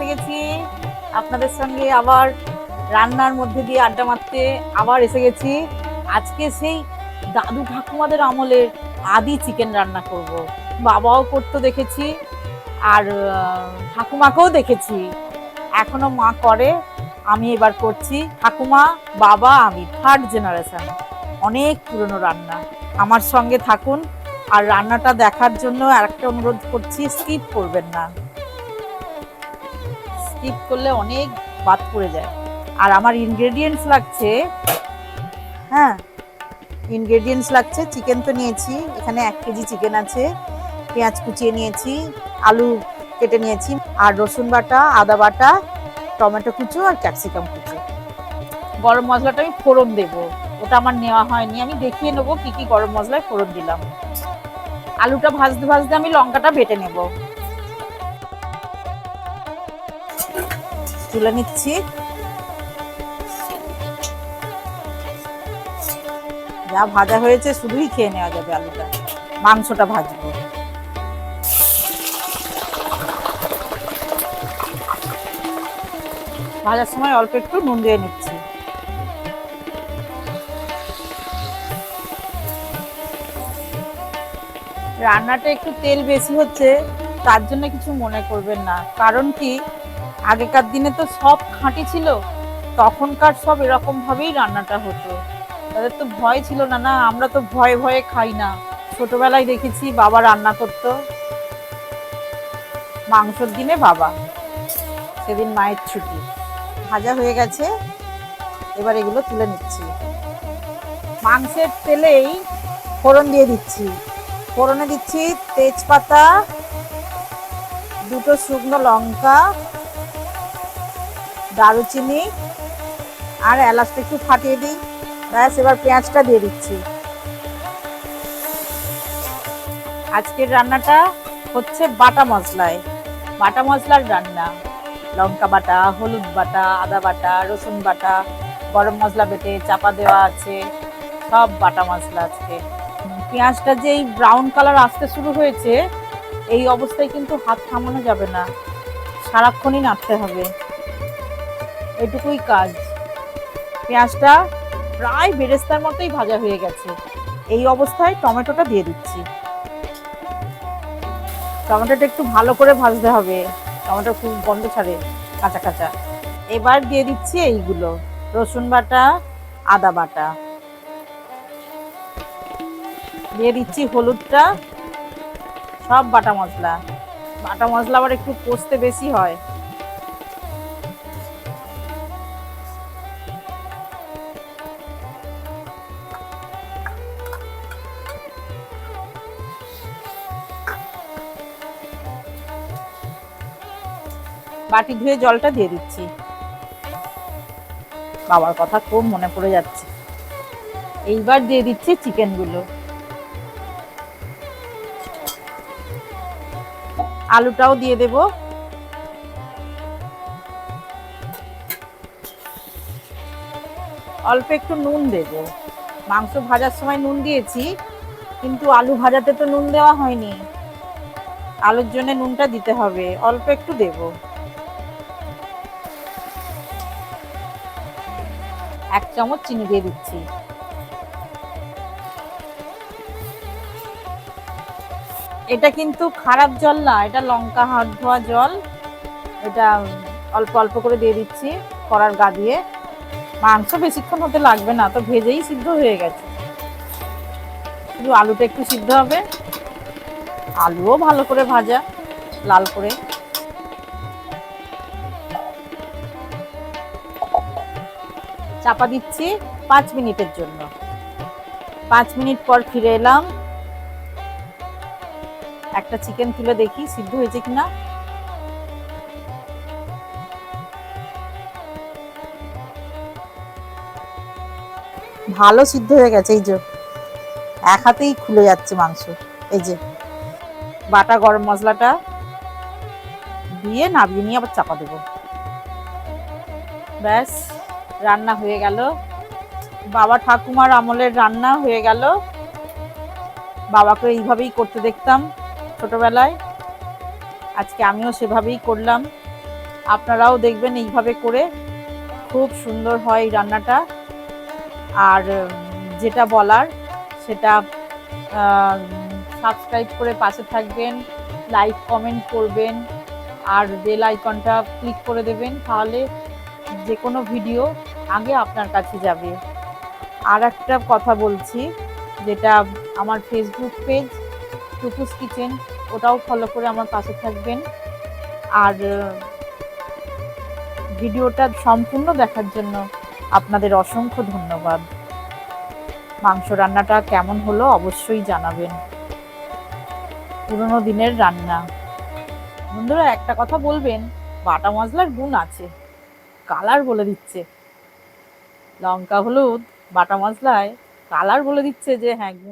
এসে গেছি। আপনাদের সঙ্গে আবার রান্নার মধ্যে দিয়ে আড্ডা মারতে আবার এসে গেছি। আজকে সেই দাদু ঠাকুমাদের আমলের আদি চিকেন রান্না করব। বাবাও করতে দেখেছি আর ঠাকুমাকেও দেখেছি। এখনও মা করে, আমি এবার করছি। ঠাকুমা, বাবা, আমি থার্ড জেনারেশন অনেক পুরনো রান্না। আমার সঙ্গে থাকুন। আর রান্নাটা দেখার জন্য আরেকটা অনুরোধ করছি স্কিপ করবেন না। স্কিপ করলে অনেক বাদ পড়ে যায়। আর আমার ইনগ্রেডিয়েন্টস লাগছে হ্যাঁ ইনগ্রেডিয়েন্টস লাগছে চিকেন তো নিয়েছি, এখানে এক কেজি চিকেন আছে, পেঁয়াজ কুচিয়ে নিয়েছি, আলু কেটে নিয়েছি, আর রসুন বাটা, আদা বাটা, টমেটো কুচো আর ক্যাপসিকাম কুচো। গরম মশলাটা আমি ফোড়ন দেব, ওটা আমার নেওয়া হয়নি, আমি দেখিয়ে নেব কি কি গরম মশলায় ফোড়ন দিলাম। আলুটা ভাজতে ভাজতে আমি লঙ্কাটা বেটে নেব। তুলে নিচ্ছি। যা ভাজা হয়েছে শুধুই খেয়ে নেওয়া যাবে আলুটা। মাংসটা ভাজবো। ভাজার সময় অল্প একটু নুন দিয়ে নিচ্ছি। রান্নাটা একটু তেল বেশি হচ্ছে, তার জন্য কিছু মনে করবেন না। কারণ কি? আগেকার দিনে তো সব খাঁটি ছিল, তখনকার সব এরকম ভাবেই রান্নাটা হতো। তাদের তো ভয় ছিল না না আমরা তো ভয়ে ভয়ে খাই না। ছোটবেলায় দেখেছি বাবা রান্না করতো, মাংসর দিনে বাবা, সেদিন মায়ের ছুটি। ভাজা হয়ে গেছে, এবার এগুলো তুলে নিচ্ছি। মাংসের তেলেই ফোড়ন দিয়ে দিচ্ছি। ফোড়নে দিচ্ছি তেজপাতা, দুটো শুকনো লঙ্কা দারুচিনি আর এলাচটা একটু ফাটিয়ে দিই। ব্যাস, এবার পেঁয়াজটা দিয়ে দিচ্ছি। আজকের রান্নাটা হচ্ছে বাটা মশলায়। বাটা মশলার রান্না। লঙ্কা বাটা, হলুদ বাটা, আদা বাটা, রসুন বাটা, গরম মশলা বেটে চাপা দেওয়া আছে। সব বাটা মশলা আজকে। পেঁয়াজটা যেই ব্রাউন কালার আসতে শুরু হয়েছে, এই অবস্থায় কিন্তু হাত থামানো যাবে না। সারাক্ষণই নাড়তে হবে। এটুকুই কাজ। পেঁয়াজটা প্রায় বেরেস্তার মতোই ভাজা হয়ে গেছে। এই অবস্থায় টমেটোটা দিয়ে দিচ্ছি। টমেটোটা একটু ভালো করে ভাজতে হবে। টমেটো খুব গন্ধ ছাড়ে, কাঁচা কাঁচা। এবার দিয়ে দিচ্ছি এইগুলো। রসুন বাটা, আদা বাটা। দিয়ে দিচ্ছি হলুদটা, সব বাটা মশলা। বাটা মশলা আবার একটু কষতে বেশি হয়। বাটি ধুয়ে জলটা দিয়ে দিচ্ছি। বাবার কথা খুব মনে পড়ে যাচ্ছে। এইবার দিয়ে দিচ্ছি চিকেনগুলো। আলুটাও দিয়ে দেব। অল্প একটু নুন দেব। মাংস ভাজার সময় নুন দিয়েছি, কিন্তু আলু ভাজাতে তো নুন দেওয়া হয়নি। আলুর জন্য নুনটা দিতে হবে, অল্প একটু দেবো। এক চামচ চিনি দিয়ে দিচ্ছি। এটা কিন্তু খারাপ জল না, এটা লঙ্কা হাত ধোয়া জল। এটা অল্প অল্প করে দিয়ে দিচ্ছি কড়ার গা দিয়ে। মাংস বেশিক্ষণ হতে লাগবে না, তো ভেজেই সিদ্ধ হয়ে গেছে। শুধু আলুটা একটু সিদ্ধ হবে। আলুও ভালো করে ভাজা, লাল করে। চাপা দিচ্ছি পাঁচ মিনিটের জন্য। পাঁচ মিনিট পর ফিরে এলাম। একটা চিকেন তুলে দেখি, সিদ্ধ হয়েছে কিনা? ভালো সিদ্ধ হয়ে গেছে, এই যে। এক হাতেই খুলে যাচ্ছে মাংস, এই যে। বাটা গরম মশলাটা দিয়ে নাবিয়ে নিয়ে আবার চাপা দেবো। ব্যাস। রান্না হয়ে গেল। বাবা ঠাকুমার আমলের রান্না হয়ে গেল। বাবাকে এইভাবেই করতে দেখতাম ছোটবেলায়। আজকে আমিও সেভাবেই করলাম। আপনারাও দেখবেন এইভাবে করে খুব সুন্দর হয় এই রান্নাটা। আর যেটা বলার সেটা সাবস্ক্রাইব করে পাশে থাকবেন, লাইক, কমেন্ট করবেন, আর বেল আইকনটা ক্লিক করে দেবেন। তাহলে যে কোনো ভিডিও আগে আপনার কাছে যাবে। আর একটা কথা বলছি, যেটা আমার ফেসবুক পেজ টুকুস কিচেন ওটাও ফলো করে আমার পাশে থাকবেন। আর ভিডিওটা সম্পূর্ণ দেখার জন্য আপনাদের অসংখ্য ধন্যবাদ। মাংস রান্নাটা কেমন হলো অবশ্যই জানাবেন। পুরোনো দিনের রান্না। বন্ধুরা, একটা কথা বলবেন, বাটা মশলার গুণ আছে। কালার বলে দিচ্ছে। লঙ্কা হলুদ বাটা মশলায় কালার বলে দিচ্ছে যে হ্যাঁ গুণ